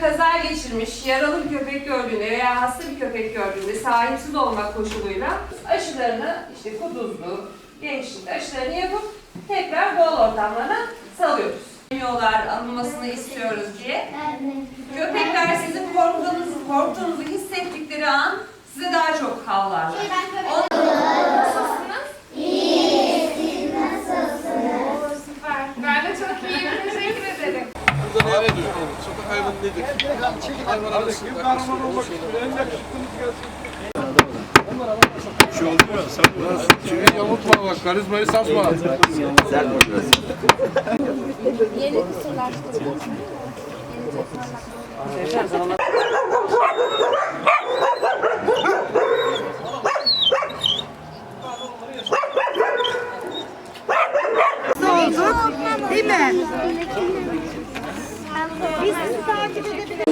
kaza geçirmiş, yaralı bir köpek gördüğünde veya hasta bir köpek gördüğünde sahipsiz olmak koşuluyla aşılarını işte kuduzlu, gençlikte aşılarını yapıp tekrar doğal ortamlarına salıyoruz. Yollar alınmasını istiyoruz diye. Köpekler sizin korktuğunuzu, korktuğunuzu hissettikleri an size daha çok havlarlar. Nasılsınız? Ne diyor? Sokak hayvanı nedir? Hayvan arası. Bir şey oldu mu? Sen Şimdi yamultma bak, karizmayı saçma. olduk. Değil mi? Biz sizi takip edebiliriz.